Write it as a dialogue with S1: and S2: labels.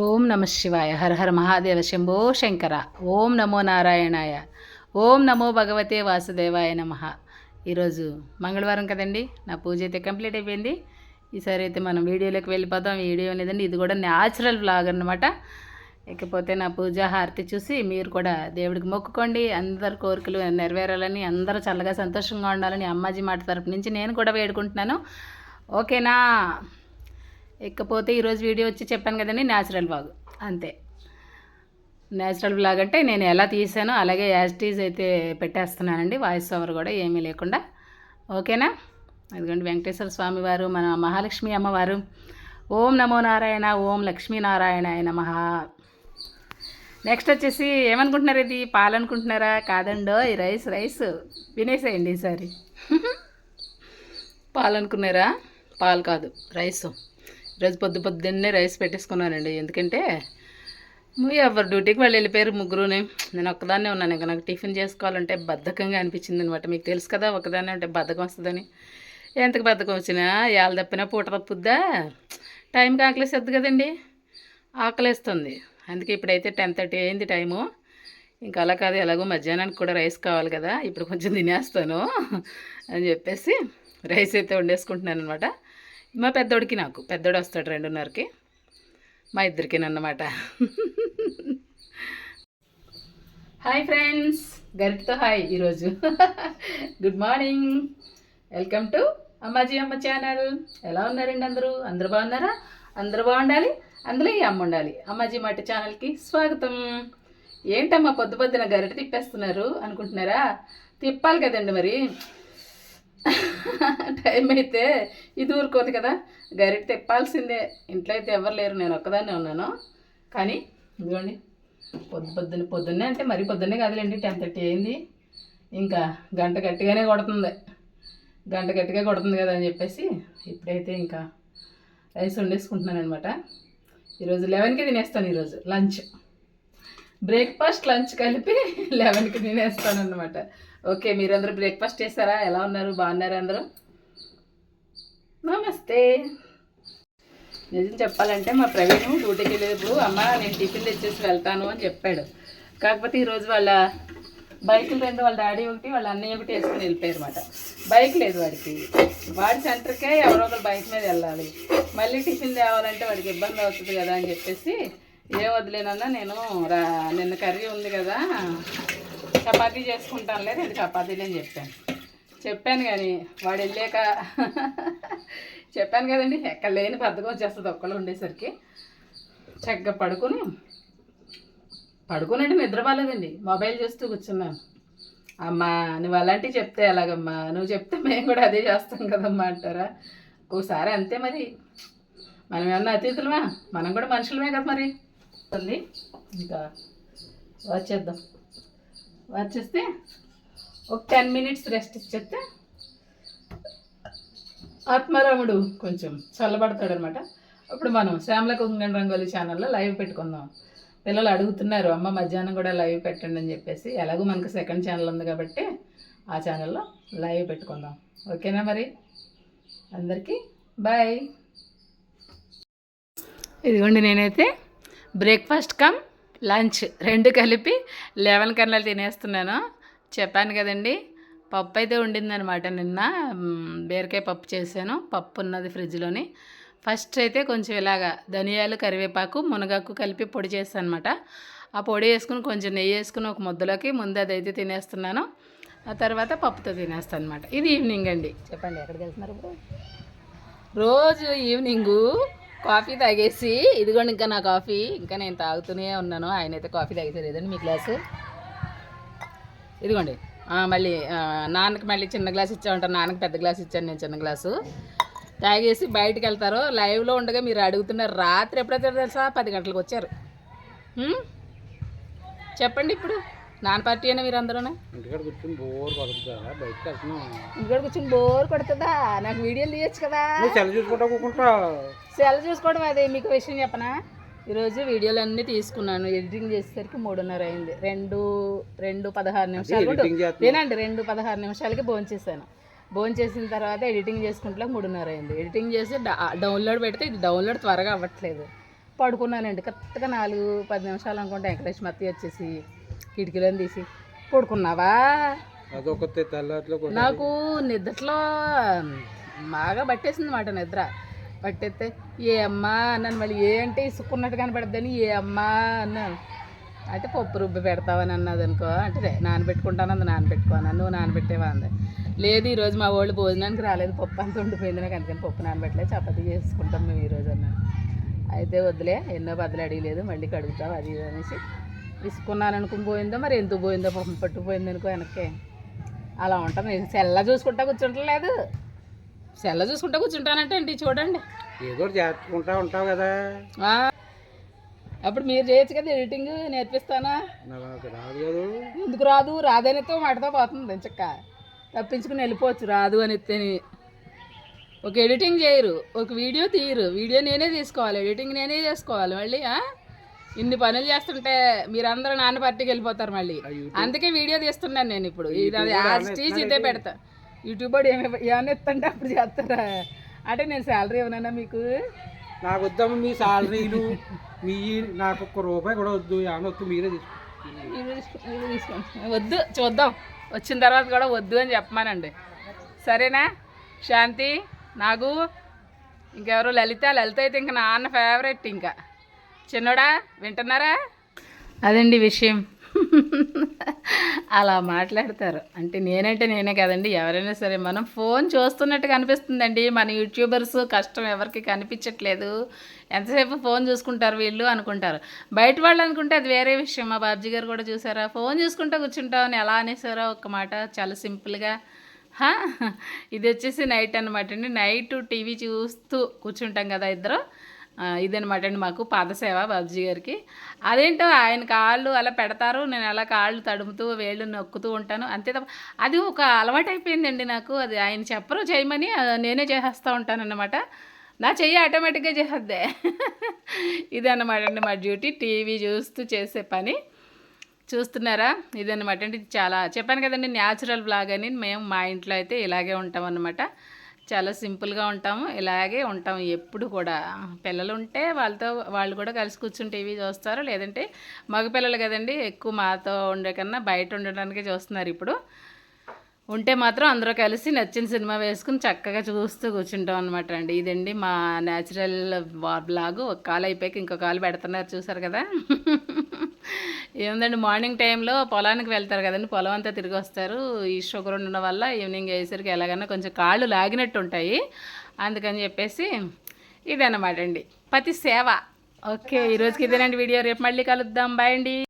S1: ఓం నమ శివాయ. హర హర మహాదేవ శంభో శంకర. ఓం నమో నారాయణాయ. ఓం నమో భగవతే వాసుదేవాయ నమ. ఈరోజు మంగళవారం కదండి. నా పూజ అయితే కంప్లీట్ అయిపోయింది. ఈసారి అయితే మనం వీడియోలోకి వెళ్ళిపోదాం వీడియో లేదండి ఇది కూడా న్యాచురల్ బ్లాగ్ అనమాట ఇకపోతే నా పూజ హారతి చూసి మీరు కూడా దేవుడికి మొక్కుకోండి. అందరి కోరికలు నెరవేరాలని అందరూ చల్లగా సంతోషంగా ఉండాలని అమ్మాజీ మాట తరపు నుంచి నేను కూడా వేడుకుంటున్నాను. ఓకేనా? ఇకపోతే ఈరోజు వీడియో వచ్చి చెప్పాను కదండి న్యాచురల్ బ్లాగ్ అంతే. న్యాచురల్ బ్లాగ్ అంటే నేను ఎలా తీసానో అలాగే యాజిటీజ్ అయితే పెట్టేస్తున్నానండి. వాయిస్ ఓవర్ కూడా ఏమీ లేకుండా. ఓకేనా? అదిగోండి వెంకటేశ్వర స్వామి వారు మన మహాలక్ష్మి అమ్మవారు. ఓం నమో నారాయణ ఓం లక్ష్మీనారాయణాయ నమ. నెక్స్ట్ వచ్చేసి ఏమనుకుంటున్నారు ఇది? పాలు అనుకుంటున్నారా? కాదండో ఈ రైస్ రైస్. వినేసేయండి ఈసారి. పాలు అనుకున్నారా? పాలు కాదు రైస్. రోజు పొద్దు పొద్దున్నే రైస్ పెట్టేసుకున్నానండి. ఎందుకంటే ఎవరు డ్యూటీకి వాళ్ళు వెళ్ళిపోయారు ముగ్గురుని. నేను ఒక్కదాన్నే ఉన్నాను. ఇంకా నాకు టిఫిన్ చేసుకోవాలంటే బద్ధకంగా అనిపించింది అనమాట మీకు తెలుసు కదా ఒకదాన్నే ఉంటే బద్ధకం వస్తుందని. ఎంతకు బద్ధకం వచ్చినా ఏళ్ళ తప్పినా పూట తప్పుద్దా? టైంకి ఆకలేస్తుంది కదండి. ఆకలేస్తుంది. అందుకే ఇప్పుడైతే టెన్ థర్టీ అయింది టైము. ఇంకా అలా కాదు ఎలాగో మధ్యాహ్నానికి కూడా రైస్ కావాలి కదా. ఇప్పుడు కొంచెం తినేస్తాను అని చెప్పేసి రైస్ అయితే వండేసుకుంటున్నాను అనమాట మా పెద్దోడికి నాకు. పెద్దోడు వస్తాడు రెండున్నరకి. మా ఇద్దరికి అన్నమాట. Hi friends. గరిటతో హాయ్ ఈరోజు. Good morning. Welcome to Ammaji Amma channel. ఎలా ఉన్నారండి అందరూ? అందరు బాగున్నారా? అందరూ బాగుండాలి? అందులో ఈ అమ్మ ఉండాలి. అమ్మాజీ మాట ఛానల్కి స్వాగతం. ఏంటమ్మా పొద్దు పొద్దున గరిట తిప్పేస్తున్నారు? అనుకుంటున్నారా? తిప్పాలి కదండి మరి. టైం అయితే ఇది ఊరుకోదు కదా. గరిట తిప్పాల్సిందే. ఇంట్లో అయితే ఎవరు లేరు. నేను ఒక్కదాన్నే ఉన్నాను. కానీ ఇదిగోండి. పొద్దు పొద్దున్న పొద్దున్నే అంటే మరీ పొద్దున్నే కాదులేండి. టెన్ థర్టీ అయింది. ఇంకా గంట గట్టిగానే కొడుతుంది. గంట గట్టిగా కొడుతుంది కదా అని చెప్పేసి ఇప్పుడైతే ఇంకా రైస్ వండేసుకుంటున్నాను అనమాట ఈరోజు లెవెన్కి తినేస్తాను ఈరోజు. లంచ్. బ్రేక్ఫాస్ట్ లంచ్ కలిపి లెవెన్కి తినేస్తాను అనమాట ఓకే మీరందరూ బ్రేక్ఫాస్ట్ చేస్తారా ఎలా ఉన్నారు? బాగున్నారు అందరూ? నమస్తే. నిజం చెప్పాలంటే మా ప్రవీణ్ డ్యూటీకి వెళ్ళేటప్పుడు అమ్మ నేను టిఫిన్ తెచ్చేసి వెళ్తాను అని చెప్పాడు. కాకపోతే ఈరోజు వాళ్ళ బైకులు రెండు వాళ్ళ డాడీ ఒకటి వాళ్ళ అన్నయ్య ఒకటి వేసుకుని వెళ్ళిపోయారు అనమాట బైక్ లేదు వాడికి. వాడి సెంటర్కే ఎవరో ఒకరు బైక్ మీద వెళ్ళాలి. మళ్ళీ టిఫిన్ తేవాలంటే వాడికి ఇబ్బంది అవుతుంది కదా అని చెప్పేసి ఏ వదిలేనన్నా నేను రా నిన్న కర్రీ ఉంది కదా చపాతీ చేసుకుంటానులే రెండు చపాతీలు అని చెప్పాను. చెప్పాను కానీ వాడు వెళ్ళాక చెప్పాను కదండి ఎక్కడ లేని బద్దకం వచ్చేస్తుంది ఒక్కళ్ళు ఉండేసరికి. చక్కగా పడుకుని పడుకోనండి నిద్ర బాలేదండి. మొబైల్ చూస్తూ కూర్చున్నాను. అమ్మా నువ్వు అలాంటివి చెప్తే ఎలాగమ్మా? నువ్వు చెప్తే మేము కూడా అదే చేస్తాం కదమ్మా అంటారా? ఒకసారి అంతే మరి. మనం ఏమన్నా అతిథులమా మనం కూడా మనుషులమే కదా మరి. ఇంకా వచ్చేద్దాం. వచ్చేస్తే ఒక టెన్ మినిట్స్ రెస్ట్ ఇచ్చేస్తే ఆత్మారాముడు కొంచెం చల్లబడతాడు అనమాట అప్పుడు మనం శ్యామల కుంగన్ రంగోలి ఛానల్లో లైవ్ పెట్టుకుందాం. పిల్లలు అడుగుతున్నారు అమ్మ మధ్యాహ్నం కూడా లైవ్ పెట్టండి అని చెప్పేసి. ఎలాగో మనకు సెకండ్ ఛానల్ ఉంది కాబట్టి ఆ ఛానల్లో లైవ్ పెట్టుకుందాం. ఓకేనా మరి? అందరికీ బాయ్ ఇదిగోండి నేనైతే బ్రేక్ఫాస్ట్ కమ్ లంచ్ రెండు కలిపి లెవెన్ కన్నా తినేస్తున్నాను. చెప్పాను కదండి పప్పు అయితే ఉండిందనమాట నిన్న. బీరకాయ పప్పు చేశాను. పప్పు ఉన్నది ఫ్రిడ్జ్లోని. ఫస్ట్ అయితే కొంచెం ఇలాగా ధనియాలు కరివేపాకు మునగాకు కలిపి పొడి చేస్తాను అనమాట ఆ పొడి వేసుకుని కొంచెం నెయ్యి వేసుకుని ఒక ముద్దలోకి ముందు అది అయితే తినేస్తున్నాను. ఆ తర్వాత పప్పుతో తినేస్తాను అనమాట ఇది ఈవినింగ్ అండి. చెప్పండి ఎక్కడికి వెళ్తున్నారు ఇప్పుడు? రోజు ఈవినింగు కాఫీ తాగేసి ఇదిగోండి ఇంకా నా కాఫీ. ఇంకా నేను తాగుతూనే ఉన్నాను. ఆయన అయితే కాఫీ తాగేసారు ఏదండి మీ గ్లాసు. ఇదిగోండి. మళ్ళీ నాన్నకి మళ్ళీ చిన్న గ్లాస్ ఇచ్చామంటారు నాన్నకి పెద్ద గ్లాస్ ఇచ్చాను నేను చిన్న గ్లాసు. తాగేసి బయటికి వెళ్తారు లైవ్లో ఉండగా మీరు అడుగుతున్నారు రాత్రి ఎప్పుడైతే తెలుసా? పది గంటలకు వచ్చారు. చెప్పండి ఇప్పుడు. నాన్న పార్టీ అయినా మీరు అందరూ
S2: ఇంటికాడ కూర్చొని బోర్ పడుతుందా బయటకు వెళ్తున్నాం.
S1: ఇక్కడ కూర్చొని బోర్ కొడుతుందా? నాకు వీడియోలు తీయచ్చు కదా.
S2: సెల్ చూసుకుంటా కూకుంటా.
S1: సెల్ చూసుకోవడం అదే మీకు విషయం చెప్పనా? ఈరోజు వీడియోలు అన్నీ తీసుకున్నాను. ఎడిటింగ్ చేసేసరికి మూడున్నర అయింది. రెండు రెండు పదహారు నిమిషాలు. వినండి రెండు పదహారు నిమిషాలకి భోజనం చేశాను. భోజనం చేసిన తర్వాత ఎడిటింగ్ చేసుకుంటే మూడున్నర అయింది. ఎడిటింగ్ చేసి డౌన్లోడ్ పెడితే ఇది డౌన్లోడ్ త్వరగా అవ్వట్లేదు. పడుకున్నానండి. కరెక్ట్గా నాలుగు పది నిమిషాలు అనుకుంటే వెంకటేష్ మత్తి వచ్చేసి కిటికీలో తీసి పడుకున్నావా? నాకు నిద్రలో బాగా పట్టేసింది మాట నిద్ర. పట్టేస్తే ఏ అమ్మా అన్నాను. మళ్ళీ ఏ అంటే ఇసుక్కున్నట్టు కనపడద్దని ఏ అమ్మా అన్నాను. అంటే పప్పు రుబ్బి పెడతావని అన్నది అనుకో. అంటే నానబెట్టుకుంటాను అంది. నానబెట్టుకోను నువ్వు నానబెట్టేవా అంది. లేదు ఈరోజు మా వాళ్ళు భోజనానికి రాలేదు. పప్పు అంత ఉండిపోయింది నాకు. అందుకని పప్పు నానబెట్టలేదు. చపాతీ చేసుకుంటాం మేము ఈరోజు అన్నాను. అయితే వద్దులే. ఎన్నో బదులు అడిగలేదు. మళ్ళీ కడుగుతావు. అది అనేసి ఇసుకున్నాను అనుకుని పోయిందో మరి ఎందుకు పోయిందో పప్పు పట్టుకుపోయింది అనుకో వెనక్కి. అలా ఉంటాం. నేను సెల్ల చూసుకుంటా కూర్చుంటలేదు. సెల్ల చూసుకుంటా కూర్చుంటానంటే ఏంటి చూడండి.
S2: ఏదో చేసుకుంటా ఉంటావు కదా.
S1: అప్పుడు మీరు చేయొచ్చు కదా ఎడిటింగ్ నేర్పిస్తానా?
S2: రాదు
S1: ఎందుకు రాదు? రాదనితో మాటతో పోతుంది చక్క. తప్పించుకుని వెళ్ళిపోవచ్చు. రాదు అని ఎత్తేని ఒక ఎడిటింగ్ చేయరు. ఒక వీడియో తీయరు. వీడియో నేనే తీసుకోవాలి. ఎడిటింగ్ నేనే చేసుకోవాలి. మళ్ళీ? ఇన్ని పనులు చేస్తుంటే మీరందరూ నాన్న పార్టీకి వెళ్ళిపోతారు మళ్ళీ. అందుకే వీడియో తీస్తున్నాను నేను ఇప్పుడు. ఇది అది ఆ స్టేజ్ ఇదే పెడతా. యూట్యూబ్ ఏమైనా ఇస్తుంటే అప్పుడు చేస్తారా? అంటే నేను శాలరీ ఇవ్వనన్నా మీకు?
S2: నాకు వద్దాము మీ సాలరీలు మీ నాకు ఒక్క రూపాయి కూడా వద్దు ఏమన్నా వద్దు మీరే తీసుకో.
S1: మీరు తీసుకో- మీరు తీసుకోండి వద్దు చూద్దాం. వచ్చిన తర్వాత కూడా వద్దు అని చెప్పమానండి. సరేనా? శాంతి నాగు ఇంకెవరు? లలిత లలిత అయితే ఇంకా నాన్న ఫేవరెట్ ఇంకా. చిన్నోడా వింటున్నారా? అదండి విషయం. అలా మాట్లాడతారు. అంటే నేనంటే నేనే కదండి. ఎవరైనా సరే మనం ఫోన్ చూస్తున్నట్టు కనిపిస్తుందండి. మన యూట్యూబర్స్ కష్టం ఎవరికి కనిపించట్లేదు. ఎంతసేపు ఫోన్ చూసుకుంటారు వీళ్ళు అనుకుంటారు. బయట వాళ్ళు అనుకుంటే అది వేరే విషయం. మా బాబ్జీ గారు కూడా చూసారా? ఫోన్ చూసుకుంటా కూర్చుంటామని ఎలా అనేసారో ఒక మాట చాలా సింపుల్గా. ఇది వచ్చేసి నైట్ అనమాట అండి. నైట్ టీవీ చూస్తూ కూర్చుంటాం కదా ఇద్దరు. ఇదనమాట అండి మాకు పాదసేవ బాబుజీ గారికి. అదేంటో ఆయన కాళ్ళు అలా పెడతారు నేను అలా కాళ్ళు తడుముతూ వేళ్ళు నొక్కుతూ ఉంటాను. అంతే తప్ప అది ఒక అలవాటు అయిపోయిందండి నాకు. అది ఆయన చెప్పరు చేయమని నేనే చేసేస్తూ ఉంటాను అన్నమాట నా చెయ్యి ఆటోమేటిక్గా చేసేద్దే. ఇదన్నమాట అండి మా డ్యూటీ. టీవీ చూస్తూ చేసే పని. చూస్తున్నారా? ఇదన్నమాట అండి. చాలా చెప్పాను కదండి న్యాచురల్ బ్లాగ్ అని. మేము మా ఇంట్లో అయితే ఇలాగే ఉంటాం అన్నమాట చాలా సింపుల్గా ఉంటాము. ఇలాగే ఉంటాము ఎప్పుడు కూడా. పిల్లలు ఉంటే వాళ్ళతో వాళ్ళు కూడా కలిసి కూర్చుని టీవీ చూస్తారు. లేదంటే మగ పిల్లలు కదండి ఎక్కువ మాతో ఉండే కన్నా బయట ఉండడానికే చూస్తున్నారు ఇప్పుడు. ఉంటే మాత్రం అందరూ కలిసి నచ్చిన సినిమా వేసుకుని చక్కగా చూస్తూ కూర్చుంటాం అనమాట అండి. ఇదండి మా న్యాచురల్ బ్లాగ్ ఒక కాలు అయిపోయాక ఇంకో కాలు పెడుతున్నారు చూసారు కదా? ఏముందండి మార్నింగ్ టైంలో పొలానికి వెళ్తారు కదండి పొలం అంతా తిరిగి వస్తారు. ఈ షుగర్ ఉండడం వల్ల ఈవినింగ్ అయ్యేసరికి ఎలాగైనా కొంచెం కాళ్ళు లాగినట్టు ఉంటాయి. అందుకని చెప్పేసి ఇదన్నమాట అండి. పతి సేవ. ఓకే ఈరోజుకి ఇదేనండి వీడియో. రేపు మళ్ళీ కలుద్దాం. బాయ్ అండి.